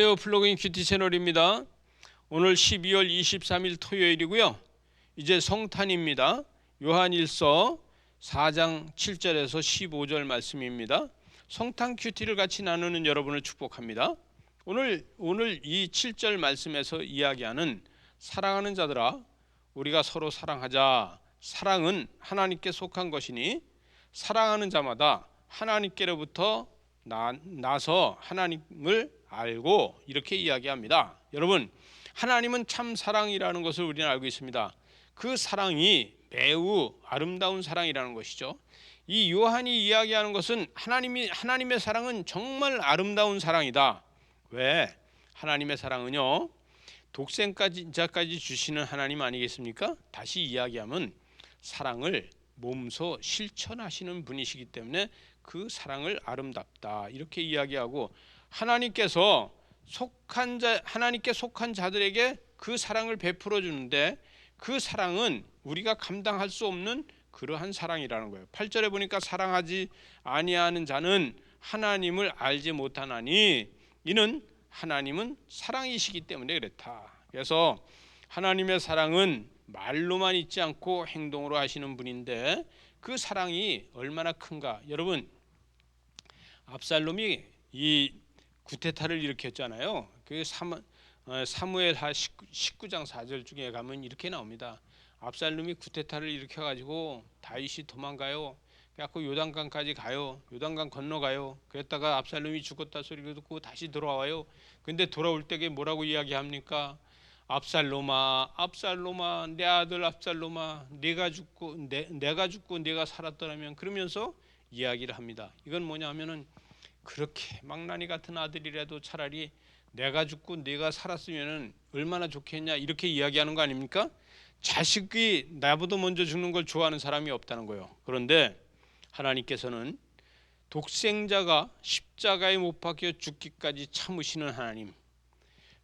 안녕하세요. 플로깅 큐티 채널입니다. 오늘 12월 23일 토요일이고요. 이제 성탄입니다. 요한일서 4장 7절에서 15절 말씀입니다. 성탄 큐티를 같이 나누는 여러분을 축복합니다. 오늘 오늘 이 7절 말씀에서 이야기하는 사랑하는 자들아 우리가 서로 사랑하자. 사랑은 하나님께 속한 것이니 사랑하는 자마다 하나님께로부터 나, 나서 하나님을 알고 이렇게 이야기합니다. 여러분, 하나님은 참 사랑이라는 것을 우리는 알고 있습니다. 그 사랑이 매우 아름다운 사랑이라는 것이죠. 이 요한이 이야기하는 것은 하나님이 하나님의 사랑은 정말 아름다운 사랑이다. 왜? 하나님의 사랑은요. 독생까지 자까지 주시는 하나님 아니겠습니까? 다시 이야기하면 사랑을 몸소 실천하시는 분이시기 때문에 그 사랑을 아름답다 이렇게 이야기하고 하나님께서 속한 자 하나님께 속한 자들에게 그 사랑을 베풀어 주는데 그 사랑은 우리가 감당할 수 없는 그러한 사랑이라는 거예요. 8절에 보니까 사랑하지 아니하는 자는 하나님을 알지 못하나니 이는 하나님은 사랑이시기 때문에 그렇다. 그래서 하나님의 사랑은 말로만 있지 않고 행동으로 하시는 분인데 그 사랑이 얼마나 큰가. 여러분 압살롬이 이 구테타를 일으켰잖아요. 그 사무, 어, 사무엘하 19, 장 4절 중에 가면 이렇게 나옵니다. 압살롬이 구테타를 일으켜 가지고 다윗이 도망가요. 그래갖고 요단강까지 가요. 요단강 건너가요. 그랬다가 압살롬이 죽었다 소리를 듣고 다시 돌아와요. 근데 돌아올 때에 뭐라고 이야기합니까? 압살롬아, 압살롬아, 내 아들 압살롬아, 내가 죽고 내, 내가 죽고 내가 살았더라면 그러면서 이야기를 합니다. 이건 뭐냐면은 그렇게 망나니 같은 아들이라도 차라리 내가 죽고 내가 살았으면은 얼마나 좋겠냐 이렇게 이야기하는 거 아닙니까? 자식이 나보다 먼저 죽는 걸 좋아하는 사람이 없다는 거예요. 그런데 하나님께서는 독생자가 십자가에 못 박혀 죽기까지 참으시는 하나님,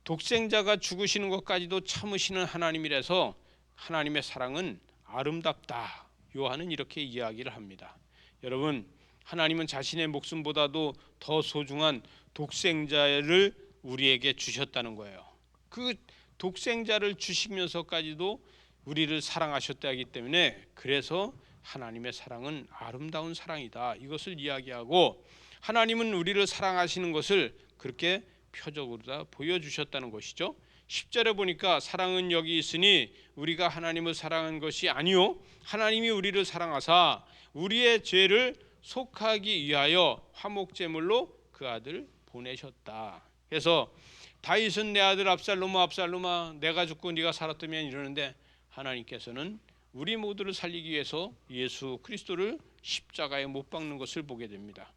독생자가 죽으시는 것까지도 참으시는 하나님이라서 하나님의 사랑은 아름답다. 요한은 이렇게 이야기를 합니다. 여러분, 하나님은 자신의 목숨보다도 더 소중한 독생자를 우리에게 주셨다는 거예요. 그 독생자를 주시면서까지도 우리를 사랑하셨다기 때문에 그래서 하나님의 사랑은 아름다운 사랑이다. 이것을 이야기하고 하나님은 우리를 사랑하시는 것을 그렇게 표적으로 다 보여주셨다는 것이죠. 10절에 보니까 사랑은 여기 있으니 우리가 하나님을 사랑한 것이 아니요 하나님이 우리를 사랑하사 우리의 죄를 속하기 위하여 화목제물로 그 아들을 보내셨다. 그래서 다윗은 내 아들 압살롬아 압살롬아 내가 죽고 네가 살았다면 이러는데 하나님께서는 우리 모두를 살리기 위해서 예수 그리스도를 십자가에 못 박는 것을 보게 됩니다.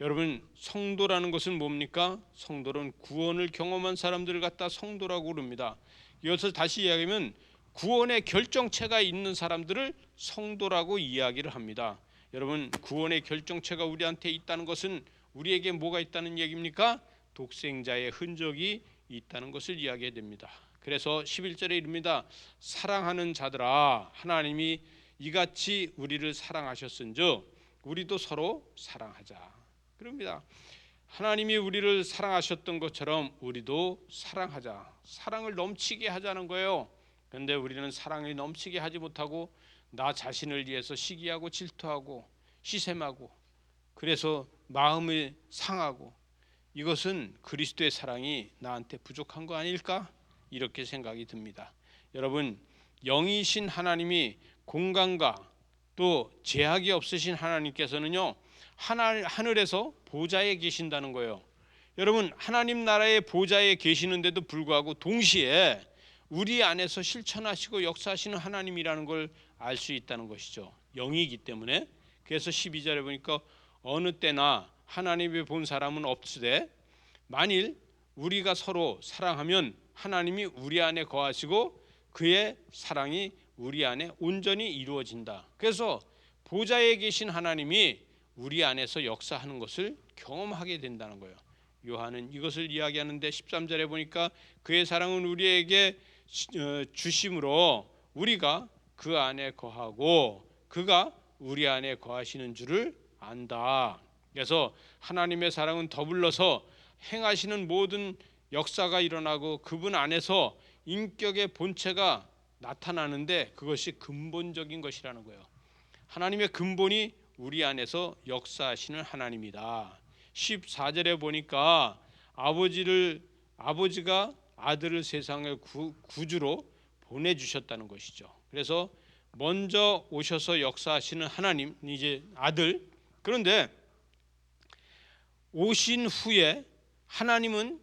여러분 성도라는 것은 뭡니까? 성도는 구원을 경험한 사람들을 갖다 성도라고 그럽니다. 이것을 다시 이야기하면 구원의 결정체가 있는 사람들을 성도라고 이야기를 합니다. 여러분 구원의 결정체가 우리한테 있다는 것은 우리에게 뭐가 있다는 얘기입니까? 독생자의 흔적이 있다는 것을 이야기해 됩니다. 그래서 11절에 이릅니다. 사랑하는 자들아 하나님이 이같이 우리를 사랑하셨은즉 우리도 서로 사랑하자. 그럽니다. 하나님이 우리를 사랑하셨던 것처럼 우리도 사랑하자. 사랑을 넘치게 하자는 거예요. 그런데 우리는 사랑이 넘치게 하지 못하고 나 자신을 위해서 시기하고 질투하고 시샘하고 그래서 마음이 상하고 이것은 그리스도의 사랑이 나한테 부족한 거 아닐까? 이렇게 생각이 듭니다. 여러분, 영이신 하나님이 공간과 또 제약이 없으신 하나님께서는요. 하늘, 하늘에서 보좌에 계신다는 거예요. 여러분, 하나님 나라의 보좌에 계시는데도 불구하고 동시에 우리 안에서 실천하시고 역사하시는 하나님이라는 걸 알 수 있다는 것이죠. 영이기 때문에. 그래서 12절에 보니까 어느 때나 하나님의 본 사람은 없으되 만일 우리가 서로 사랑하면 하나님이 우리 안에 거하시고 그의 사랑이 우리 안에 온전히 이루어진다. 그래서 보좌에 계신 하나님이 우리 안에서 역사하는 것을 경험하게 된다는 거예요. 요한은 이것을 이야기하는데 13절에 보니까 그의 사랑은 우리에게 어, 주심으로 우리가 그 안에 거하고 그가 우리 안에 거하시는 줄을 안다. 그래서 하나님의 사랑은 더불어서 행하시는 모든 역사가 일어나고 그분 안에서 인격의 본체가 나타나는데 그것이 근본적인 것이라는 거예요. 하나님의 근본이 우리 안에서 역사하시는 하나님이다. 14절에 보니까 아버지를 아버지가 아들을 세상에 구, 구주로 보내 주셨다는 것이죠. 그래서 먼저 오셔서 역사하시는 하나님 이제 아들 그런데 오신 후에 하나님은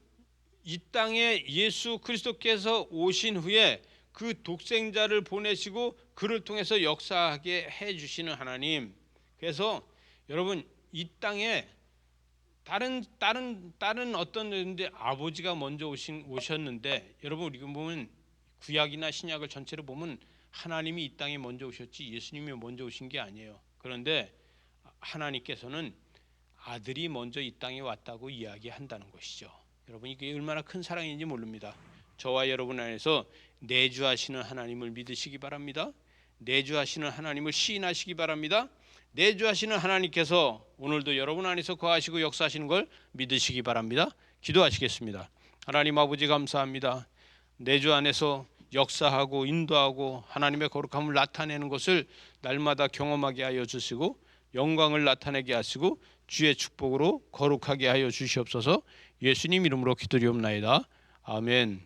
이 땅에 예수 그리스도께서 오신 후에 그 독생자를 보내시고 그를 통해서 역사하게 해 주시는 하나님. 그래서 여러분 이 땅에 다른 다른 다른 어떤 데인데 아버지가 먼저 오신 오셨는데 여러분 우리 보면 구약이나 신약을 전체로 보면 하나님이 이 땅에 먼저 오셨지 예수님이 먼저 오신 게 아니에요. 그런데 하나님께서는 아들이 먼저 이 땅에 왔다고 이야기한다는 것이죠. 여러분 이게 얼마나 큰 사랑인지 모릅니다. 저와 여러분 안에서 내주하시는 하나님을 믿으시기 바랍니다. 내주하시는 하나님을 시인하시기 바랍니다. 내주하시는 하나님께서 오늘도 여러분 안에서 거하시고 역사하시는 걸 믿으시기 바랍니다. 기도하시겠습니다. 하나님 아버지 감사합니다. 내주 안에서 역사하고 인도하고 하나님의 거룩함을 나타내는 것을 날마다 경험하게 하여 주시고 영광을 나타내게 하시고 주의 축복으로 거룩하게 하여 주시옵소서. 예수님 이름으로 기도리옵나이다. 아멘.